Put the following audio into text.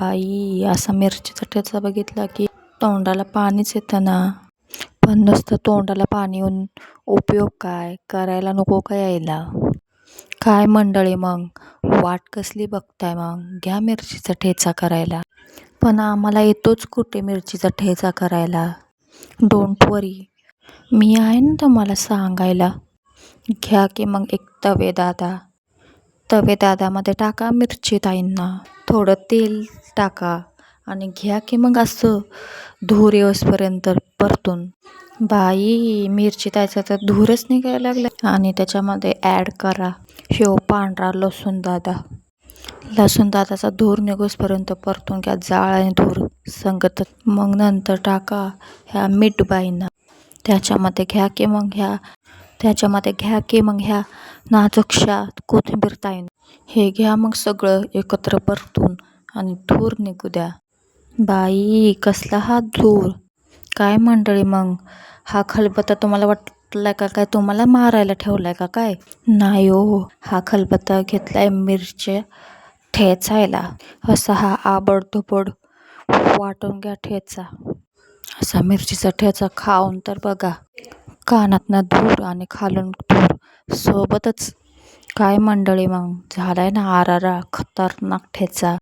बाई असा मिरचीचा ठेचा बघितला की तोंडाला पाणीच येतं ना. पण नुसतं तोंडाला पाणी येऊन उपयोग काय? करायला नको का यायला? काय मंडळी मग? वाट कसली बघताय मग? घ्या मिरचीचा ठेचा करायला. पण आम्हाला येतोच कुठे मिरचीचा ठेचा करायला? डोंट वरी मी आहे ना तुम्हाला सांगायला. घ्या की मग एक तवे दादा. तवे दादामध्ये टाका मिरची ताईंना. थोडं तेल. टाका आणि घ्या की मग असं धूर येऊसपर्यंत परतून. बाई मिरची त्याचा तर धूरच निघायला लागला आणि त्याच्यामध्ये ॲड करा शेव पांढरा लसूण दादा. लसूण दादाचा धूर निघोसपर्यंत परतून घ्या जाळ आणि धूर संगत. मग नंतर टाका ह्या मीठ बाईंना. त्याच्यामध्ये घ्या की मग ह्या त्याच्यामध्ये घ्या की मग ह्या नाजूकशा कोथिंबीर ताईन. हे घ्या मग सगळं एकत्र परतून. आणि धूर निघू द्या. बाई कसला हा धूर? काय मंडळी मग? हा खलबत्ता तुम्हाला वाटला का काय? तुम्हाला मारायला ठेवलाय का काय? नाही हो. हा खलबत्ता घेतला आहे मिरच्या ठेचायला. असा हा आबडधोबड वाटून घ्या ठेचा. असा मिरचीचा ठेचा खाऊन तर बघा. कानातनं धूर आणि खालून धूर सोबतच. काय मंडळी मग? झालाय ना आरारा खतरनाक ठेचा.